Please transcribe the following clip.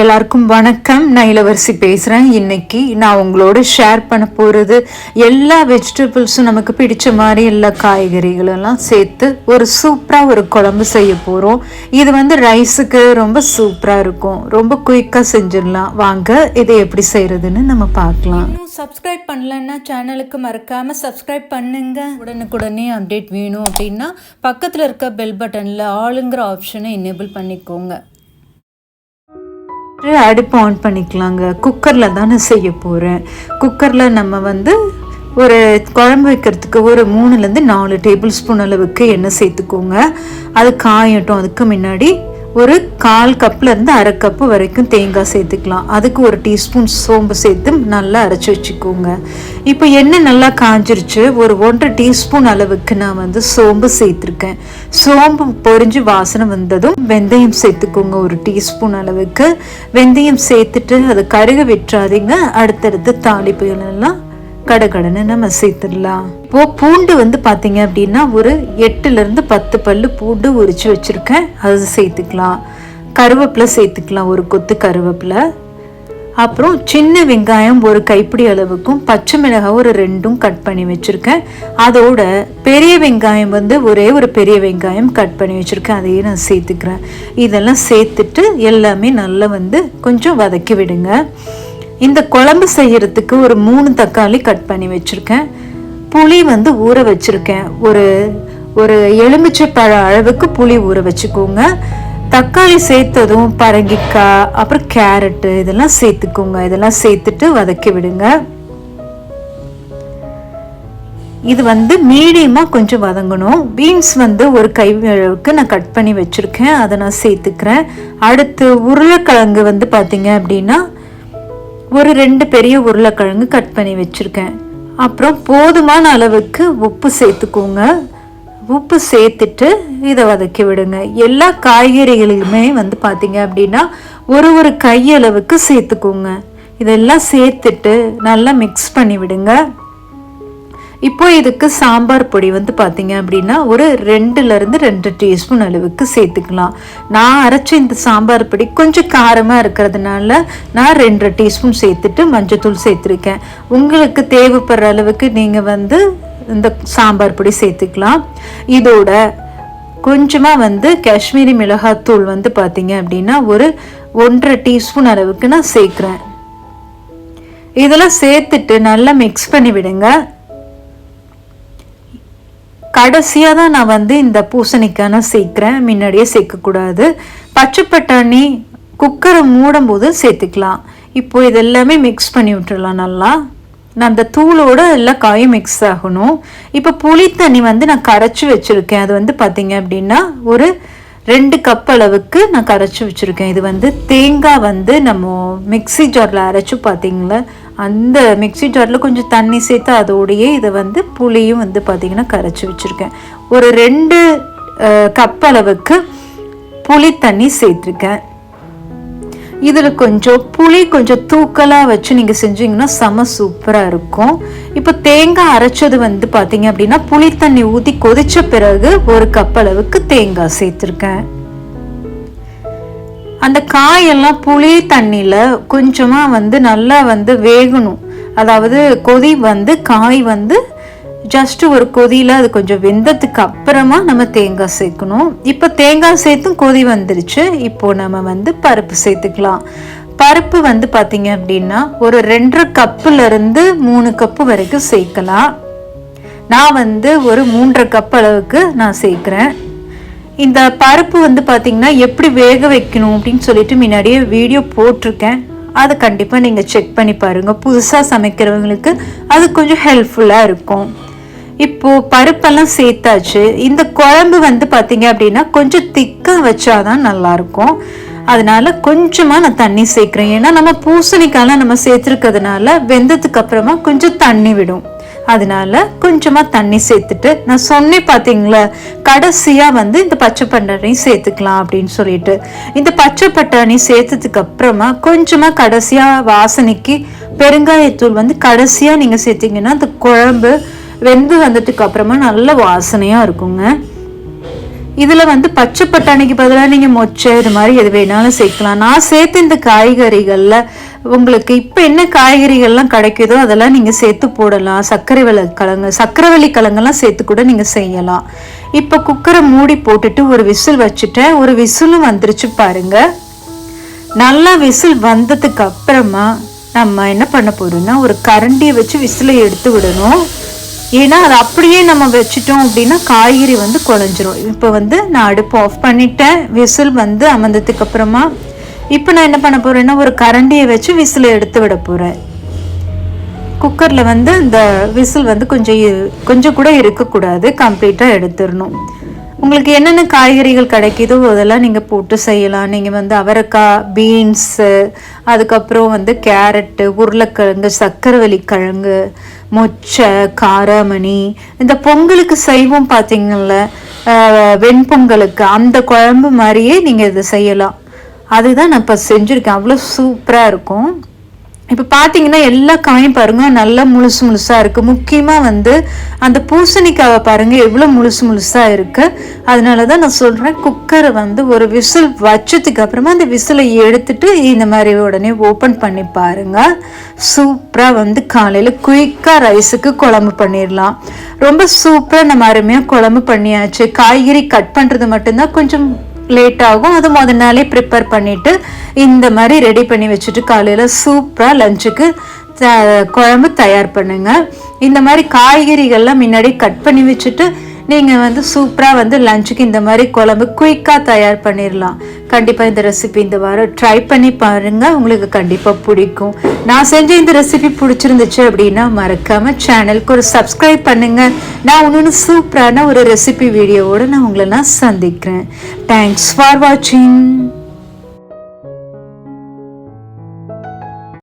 எல்லாருக்கும் வணக்கம். நான் இளவரசி பேசுகிறேன் இன்னைக்கு நான் உங்களோட ஷேர் பண்ண போகிறது எல்லா வெஜிடபிள்ஸும் நமக்கு பிடிச்ச மாதிரி எல்லா காய்கறிகளெல்லாம் சேர்த்து ஒரு சூப்பராக ஒரு குழம்பு செய்ய போகிறோம் இது வந்து ரைஸுக்கு ரொம்ப சூப்பராக இருக்கும். ரொம்ப குயிக்காக செஞ்சிடலாம். வாங்க இதை எப்படி செய்கிறதுன்னு நம்ம பார்க்கலாம். சப்ஸ்கிரைப் பண்ணலன்னா சேனலுக்கு மறக்காமல் சப்ஸ்கிரைப் பண்ணுங்க. உடனுக்குடனே அப்டேட் வேணும் அப்படின்னா பக்கத்தில் இருக்க பெல் பட்டனில் ஆளுங்கிற ஆப்ஷனை எனேபிள் பண்ணிக்கோங்க. அடுப்பு ஆன் பண்ணிக்கலாங்க. குக்கரில் தானே செய்ய போகிறேன் குக்கரில் நம்ம வந்து ஒரு குழம்பு வைக்கிறதுக்கு ஒரு மூணுலேருந்து நாலு டேபிள் ஸ்பூன் அளவுக்கு எண்ணெய் சேர்த்துக்கோங்க. அது காயட்டும். அதுக்கு முன்னாடி ஒரு கால் கப்லேருந்து அரை கப்பு வரைக்கும் தேங்காய் சேர்த்துக்கலாம். அதுக்கு ஒரு டீஸ்பூன் சோம்பு சேர்த்து நல்லா அரைச்சி வச்சுக்கோங்க. இப்போ எண்ணெய் நல்லா காஞ்சிருச்சு. ஒரு ஒன்றரை டீஸ்பூன் அளவுக்கு நான் வந்து சோம்பு சேர்த்துருக்கேன். சோம்பு பொரிஞ்சு வாசனை வந்ததும் வெந்தயம் சேர்த்துக்கோங்க. ஒரு டீஸ்பூன் அளவுக்கு. வெந்தயம் சேர்த்துட்டு அதை கருக விட்டுறாதீங்க. அடுத்தடுத்து தாளிப்புகள் எல்லாம் கடகடன்னு நம்ம சேர்த்துடலாம். இப்போ பூண்டு வந்து பார்த்தீங்க அப்படின்னா ஒரு எட்டுலேருந்து பத்து பல்லு பூண்டு உரிச்சு வச்சுருக்கேன். அது சேர்த்துக்கலாம். கருவேப்பிலை சேர்த்துக்கலாம் ஒரு கொத்து கருவேப்பிலை. அப்புறம் சின்ன வெங்காயம் ஒரு கைப்பிடி அளவுக்கும் பச்சை மிளகாய் ஒரு ரெண்டும் கட் பண்ணி வச்சுருக்கேன். அதோட பெரிய வெங்காயம் வந்து ஒரே ஒரு பெரிய வெங்காயம் கட் பண்ணி வச்சுருக்கேன். அதையே நான் சேர்த்துக்கிறேன். இதெல்லாம் சேர்த்துட்டு எல்லாமே நல்லா வந்து கொஞ்சம் வதக்கி விடுங்க. இந்த குழம்பு செய்யறதுக்கு ஒரு மூணு தக்காளி கட் பண்ணி வச்சுருக்கேன். புளி வந்து ஊற வச்சுருக்கேன். ஒரு ஒரு எலுமிச்சை பழ அளவுக்கு புளி ஊற வச்சுக்கோங்க. தக்காளி சேர்த்ததும் பரங்கிக்காய் அப்புறம் கேரட்டு இதெல்லாம் சேர்த்துக்கோங்க. இதெல்லாம் சேர்த்துட்டு வதக்கி விடுங்க. இது வந்து மீடியமாக கொஞ்சம் வதங்கணும். பீன்ஸ் வந்து ஒரு கை அளவுக்கு நான் கட் பண்ணி வச்சுருக்கேன். அதை நான் சேர்த்துக்கிறேன். அடுத்து உருளைக்கிழங்கு வந்து பார்த்தீங்க அப்படின்னா ஒரு ரெண்டு பெரிய உருளைக்கிழங்கு கட் பண்ணி வச்சுருக்கேன். அப்புறம் போதுமான அளவுக்கு உப்பு சேர்த்துக்கோங்க. உப்பு சேர்த்துட்டு இதை வதக்கி விடுங்க. எல்லா காய்கறிகளிலுமே வந்து பார்த்தீங்க அப்படின்னா ஒரு ஒரு கையளவுக்கு சேர்த்துக்கோங்க. இதெல்லாம் சேர்த்துட்டு நல்லா மிக்ஸ் பண்ணி விடுங்க. இப்போ இதுக்கு சாம்பார் பொடி வந்து பார்த்தீங்க அப்படின்னா ஒரு ரெண்டுலேருந்து ரெண்டு டீஸ்பூன் அளவுக்கு சேர்த்துக்கலாம். நான் அரைச்ச இந்த சாம்பார் பொடி கொஞ்சம் காரமாக இருக்கிறதுனால நான் ரெண்டு டீஸ்பூன் சேர்த்துட்டு மஞ்சத்தூள் சேர்த்துருக்கேன். உங்களுக்கு தேவைப்படுற அளவுக்கு நீங்கள் வந்து இந்த சாம்பார் பொடி சேர்த்துக்கலாம். இதோட கொஞ்சமாக வந்து காஷ்மீரி மிளகாத்தூள் வந்து பார்த்தீங்க அப்படின்னா ஒரு ஒன்றரை டீஸ்பூன் அளவுக்கு நான் சேர்க்குறேன். இதெல்லாம் சேர்த்துட்டு நல்லா மிக்ஸ் பண்ணி விடுங்க. கடைசியாக தான் நான் வந்து இந்த பூசணிக்காய் நான் சேர்க்குறேன். முன்னாடியே சேர்க்கக்கூடாது. பச்சை பட்டாணி குக்கரை மூடும் போது சேர்த்துக்கலாம். இப்போ இது எல்லாமே மிக்ஸ் பண்ணி விட்டுடலாம் நல்லா. நான் அந்த தூளோட எல்லாம் காயும் மிக்ஸ் ஆகணும். இப்போ புளி தண்ணி வந்து நான் கரைச்சி வச்சுருக்கேன். அது வந்து பார்த்தீங்க அப்படின்னா ஒரு ரெண்டு கப் அளவுக்கு நான் கரைச்சி வச்சுருக்கேன். இது வந்து தேங்காய் வந்து நம்ம மிக்ஸி ஜாரில் அரைச்சி பார்த்தீங்களா அந்த மிக்ஸி ஜாரில் கொஞ்சம் தண்ணி சேர்த்து அதோடையே இதை வந்து புளியும் வந்து பார்த்திங்கன்னா கரைச்சி வச்சுருக்கேன். ஒரு ரெண்டு கப் அளவுக்கு புளி தண்ணி சேர்த்துருக்கேன். இதில் கொஞ்சம் புளி கொஞ்சம் தூக்கலாக வச்சு நீங்கள் செஞ்சீங்கன்னா செம சூப்பராக இருக்கும். இப்போ தேங்காய் அரைச்சது வந்து பார்த்தீங்க அப்படின்னா புளி தண்ணி ஊற்றி கொதிச்ச பிறகு ஒரு கப் அளவுக்கு தேங்காய் சேர்த்துருக்கேன். அந்த காயெல்லாம் புளி தண்ணியில் கொஞ்சமாக வந்து நல்லா வந்து வேகணும். அதாவது கொதி வந்து காய் வந்து ஜஸ்ட் ஒரு கொதியில் அது கொஞ்சம் வெந்ததுக்கு அப்புறமா நம்ம தேங்காய் சேர்க்கணும். இப்போ தேங்காய் சேர்த்தும் கொதி வந்துருச்சு. இப்போ நம்ம வந்து பருப்பு சேர்த்துக்கலாம். பருப்பு வந்து பார்த்தீங்க அப்படின்னா ஒரு ரெண்டரை கப்புலேருந்து மூணு கப்பு வரைக்கும் சேர்க்கலாம். நான் வந்து ஒரு மூன்றரை கப் அளவுக்கு நான் சேர்க்குறேன். இந்த பருப்பு வந்து பார்த்திங்கன்னா எப்படி வேக வைக்கணும் அப்படின்னு சொல்லிட்டு முன்னாடியே வீடியோ போட்டிருக்கேன். அதை கண்டிப்பாக நீங்கள் செக் பண்ணி பாருங்கள் புதுசாக சமைக்கிறவங்களுக்கு அது கொஞ்சம் ஹெல்ப்ஃபுல்லாக இருக்கும். இப்போது பருப்பெல்லாம் சேர்த்தாச்சு. இந்த குழம்பு வந்து பார்த்தீங்க அப்படின்னா கொஞ்சம் திக்காக வச்சாதான் நல்லாயிருக்கும் அதனால கொஞ்சமாக நான் தண்ணி சேர்க்குறேன். ஏன்னா நம்ம பூசணிக்காயெல்லாம் நம்ம சேர்த்துருக்கிறதுனால வெந்ததுக்கு அப்புறமா கொஞ்சம் தண்ணி விடும். அதனால கொஞ்சமாக தண்ணி சேர்த்துட்டு நான் சொன்னேன் பார்த்தீங்களா கடைசியாக வந்து இந்த பச்சை பட்டாணியும் சேர்த்துக்கலாம் அப்படின்னு சொல்லிட்டு. இந்த பச்சை பட்டாணி சேர்த்ததுக்கு அப்புறமா கொஞ்சமாக கடைசியாக வாசனைக்கு பெருங்காயத்தூள் வந்து கடைசியாக நீங்கள் சேர்த்தீங்கன்னா அந்த குழம்பு வெந்து வந்ததுக்கு அப்புறமா நல்ல வாசனையாக இருக்குங்க. இதில் வந்து பச்சை பட்டாணிக்கு பதிலாக நீங்கள் மொச்சை இது மாதிரி எது வேணாலும் சேர்க்கலாம். நான் சேர்த்து இந்த காய்கறிகளில் உங்களுக்கு இப்போ என்ன காய்கறிகள்லாம் கிடைக்குதோ அதெல்லாம் நீங்கள் சேர்த்து போடலாம். சர்க்கரை வெள்ளை கிழங்கு சர்க்கரைவள்ளி கிழங்கெல்லாம் சேர்த்து கூட நீங்கள் செய்யலாம். இப்போ குக்கரை மூடி போட்டுட்டு ஒரு விசில் வச்சுட்டேன். ஒரு விசிலும் வந்துருச்சு பாருங்கள் நல்லா விசில் வந்ததுக்கு அப்புறமா நம்ம என்ன பண்ண போகிறோம்னா ஒரு கரண்டியை வச்சு விசிலை எடுத்து விடணும். ஏன்னா அது அப்படியே நம்ம வச்சிட்டோம் அப்படின்னா காய்கறி வந்து குழஞ்சிரும். இப்போ வந்து நான் அடுப்பு ஆஃப் பண்ணிட்டேன். விசில் வந்து அமர்ந்ததுக்கு அப்புறமா இப்போ நான் என்ன பண்ண போறேன்னா ஒரு கரண்டியை வச்சு விசிலை எடுத்து விட போறேன். குக்கரில் வந்து இந்த விசில் வந்து கொஞ்சம் கொஞ்சம் கூட இருக்கக்கூடாது. கம்ப்ளீட்டாக எடுத்துடணும். உங்களுக்கு என்னென்ன காய்கறிகள் கிடைக்குதோ அதெல்லாம் நீங்கள் போட்டு செய்யலாம். நீங்கள் வந்து அவரைக்காய் பீன்ஸு அதுக்கப்புறம் வந்து கேரட்டு உருளைக்கிழங்கு சக்கரவள்ளி கிழங்கு மொச்சை காராமணி. இந்த பொங்கலுக்கு செய்வோம் பார்த்தீங்கள்ல வெண்பொங்கலுக்கு அந்த குழம்பு மாதிரியே நீங்கள் இதை செய்யலாம். அதுதான் நான் இப்போ செஞ்சுருக்கேன். அவ்வளோ சூப்பராக இருக்கும். இப்போ பார்த்தீங்கன்னா எல்லா காயும் பாருங்கள் நல்லா முழுசு முழுசாக இருக்குது முக்கியமாக வந்து அந்த பூசணிக்காவை பாருங்கள் எவ்வளோ முழுசு முழுசாக இருக்குது அதனால தான் நான் சொல்கிறேன் குக்கரை வந்து ஒரு விசில் வச்சதுக்கு அப்புறமா அந்த விசிலை எடுத்துட்டு இந்த மாதிரி உடனே ஓப்பன் பண்ணி பாருங்கள் சூப்பராக வந்து காலையில் குயிக்காக ரைஸுக்கு குழம்பு பண்ணிடலாம். ரொம்ப சூப்பராக நம்ம அருமையாக குழம்பு பண்ணியாச்சு. காய்கறி கட் பண்ணுறது மட்டும்தான் கொஞ்சம் லேட் ஆகும் அது முத நாளே ப்ரிப்பேர் பண்ணிவிட்டு இந்த மாதிரி ரெடி பண்ணி வச்சுட்டு காலையில் சூப்பராக லஞ்சுக்கு குழம்பு தயார் பண்ணுங்க. இந்த மாதிரி காய்கறிகள்லாம் முன்னாடி கட் பண்ணி வச்சுட்டு நீங்கள் வந்து சூப்பராக வந்து லஞ்சுக்கு இந்த மாதிரி குழம்பு குயிக்காக தயார் பண்ணிடலாம் கண்டிப்பாக இந்த ரெசிபி இந்த வாரம் ட்ரை பண்ணி பாருங்கள் உங்களுக்கு கண்டிப்பாக பிடிக்கும். நான் செஞ்ச இந்த ரெசிபி பிடிச்சிருந்துச்சு அப்படின்னா மறக்காமல் சேனலுக்கு ஒரு சப்ஸ்கிரைப் பண்ணுங்கள் நான் இன்னொன்று சூப்பரான ஒரு ரெசிபி வீடியோவோட நான் உங்களை நான் சந்திக்கிறேன். தேங்க்ஸ் ஃபார் வாட்சிங்